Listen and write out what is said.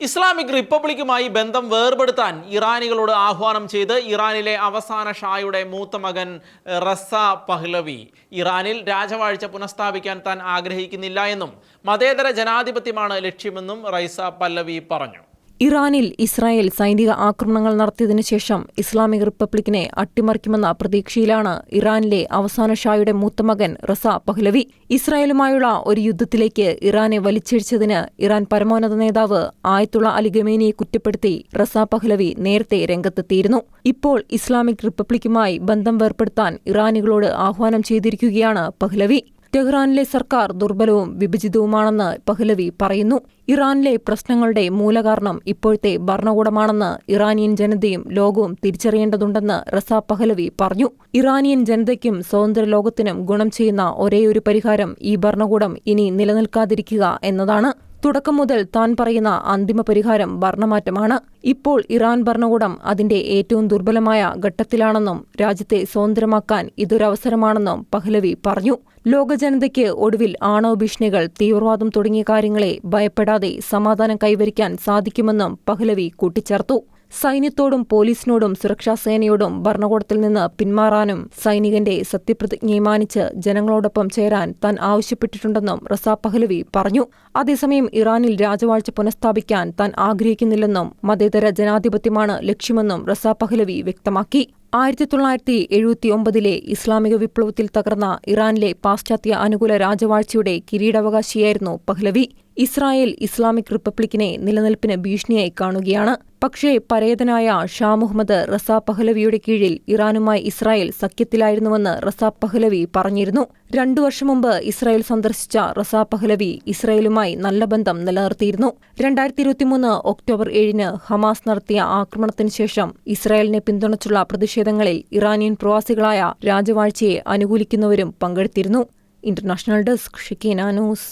Islamic റിപ്പബ്ലിക്കുമായി ബന്ധം വേർപെടുത്താൻ ഇറാനികളോട് ആഹ്വാനം ചെയ്ത് ഇറാനിലെ അവസാന ഷായുടെ മൂത്ത മകൻ റസ പഹ്ലവി. ഇറാനിൽ രാജവാഴ്ച പുനഃസ്ഥാപിക്കാൻ താൻ ആഗ്രഹിക്കുന്നില്ല എന്നും മതേതര ജനാധിപത്യമാണ് ലക്ഷ്യമെന്നും റൈസ പല്ലവി പറഞ്ഞു. ഇറാനിൽ ഇസ്രായേൽ സൈനിക ആക്രമണങ്ങൾ നടത്തിയതിനു ശേഷം ഇസ്ലാമിക് റിപ്പബ്ലിക്കിനെ അട്ടിമറിക്കുമെന്ന പ്രതീക്ഷയിലാണ് ഇറാനിലെ അവസാന ഷായുടെ മൂത്തമകൻ റസ പഹ്ലവി. ഇസ്രായേലുമായുള്ള ഒരു യുദ്ധത്തിലേക്ക് ഇറാനെ വലിച്ചിഴിച്ചതിന് ഇറാൻ പരമോന്നത നേതാവ് ആയത്തുള്ള അലി ഗമേനിയെ കുറ്റപ്പെടുത്തി റസ പഹ്ലവി നേരത്തെ രംഗത്തെത്തിയിരുന്നു. ഇപ്പോൾ ഇസ്ലാമിക് റിപ്പബ്ലിക്കുമായി ബന്ധം വേർപ്പെടുത്താൻ ഇറാനികളോട് ആഹ്വാനം ചെയ്തിരിക്കുകയാണ് പഹ്ലവി. ടെഹ്റാനിലെ സർക്കാർ ദുർബലവും വിഭജിതവുമാണെന്ന് പഹ്ലവി പറയുന്നു. ഇറാനിലെ പ്രശ്നങ്ങളുടെ മൂലകാരണം ഇപ്പോഴത്തെ ഭരണകൂടമാണെന്ന് ഇറാനിയൻ ജനതയും ലോകവും തിരിച്ചറിയേണ്ടതുണ്ടെന്ന് റസ പഹ്ലവി പറഞ്ഞു. ഇറാനിയൻ ജനതയ്ക്കും സ്വതന്ത്ര ലോകത്തിനും ഗുണം ചെയ്യുന്ന ഒരേയൊരു പരിഹാരം ഈ ഭരണകൂടം ഇനി നിലനിൽക്കാതിരിക്കുക എന്നതാണ്. തുടക്കം മുതൽ താൻ പറയുന്ന അന്തിമ പരിഹാരം ഭരണമാറ്റമാണ്. ഇപ്പോൾ ഇറാൻ ഭരണകൂടം അതിന്റെ ഏറ്റവും ദുർബലമായ ഘട്ടത്തിലാണെന്നും രാജ്യത്തെ സ്വതന്ത്രമാക്കാൻ ഇതൊരവസരമാണെന്നും പഹ്ലവി പറഞ്ഞു. ലോകജനതയ്ക്ക് ഒടുവിൽ ആണവ ഭീഷണികൾ തീവ്രവാദം തുടങ്ങിയ കാര്യങ്ങളെ ഭയപ്പെടാതെ സമാധാനം കൈവരിക്കാൻ സാധിക്കുമെന്നും പഹ്ലവി കൂട്ടിച്ചേർത്തു. സൈന്യത്തോടും പോലീസിനോടും സുരക്ഷാസേനയോടും ഭരണകൂടത്തിൽ നിന്ന് പിന്മാറാനും സൈനികന്റെ സത്യപ്രതിജ്ഞയെ മാനിച്ച് ജനങ്ങളോടൊപ്പം ചേരാൻ താൻ ആവശ്യപ്പെട്ടിട്ടുണ്ടെന്നും റസാ പഹ്ലവി പറഞ്ഞു. അതേസമയം ഇറാനിൽ രാജവാഴ്ച പുനഃസ്ഥാപിക്കാൻ താൻ ആഗ്രഹിക്കുന്നില്ലെന്നും മതേതര ജനാധിപത്യമാണ് ലക്ഷ്യമെന്നും റസാ പഹ്ലവി വ്യക്തമാക്കി. ആയിരത്തി തൊള്ളായിരത്തി എഴുപത്തിയൊമ്പതിലെ ഇസ്ലാമിക വിപ്ലവത്തിൽ തകർന്ന ഇറാനിലെ പാശ്ചാത്യ അനുകൂല രാജവാഴ്ചയുടെ കിരീടാവകാശിയായിരുന്നു പഹ്ലവി. ഇസ്രായേൽ ഇസ്ലാമിക് റിപ്പബ്ലിക്കിനെ നിലനിൽപ്പിന് ഭീഷണിയായി കാണുകയാണ്. പക്ഷേ പരേതനായ ഷാ മുഹമ്മദ് റസാ പഹ്ലവിയുടെ കീഴിൽ ഇറാനുമായി ഇസ്രായേൽ സഖ്യത്തിലായിരുന്നുവെന്ന് റസാ പഹ്ലവി പറഞ്ഞിരുന്നു. രണ്ടു വർഷം മുമ്പ് ഇസ്രായേൽ സന്ദർശിച്ച റസാ പഹ്ലവി ഇസ്രായേലുമായി നല്ല ബന്ധം നിലനിർത്തിയിരുന്നു. രണ്ടായിരത്തി ഇരുപത്തിമൂന്ന് ഒക്ടോബർ ഏഴിന് ഹമാസ് നടത്തിയ ആക്രമണത്തിന് ശേഷം ഇസ്രായേലിനെ പിന്തുണച്ചുള്ള പ്രതിഷേധങ്ങളിൽ ഇറാനിയൻ പ്രവാസികളായ രാജവാഴ്ചയെ അനുകൂലിക്കുന്നവരും പങ്കെടുത്തിരുന്നു. International desk Shikeena news.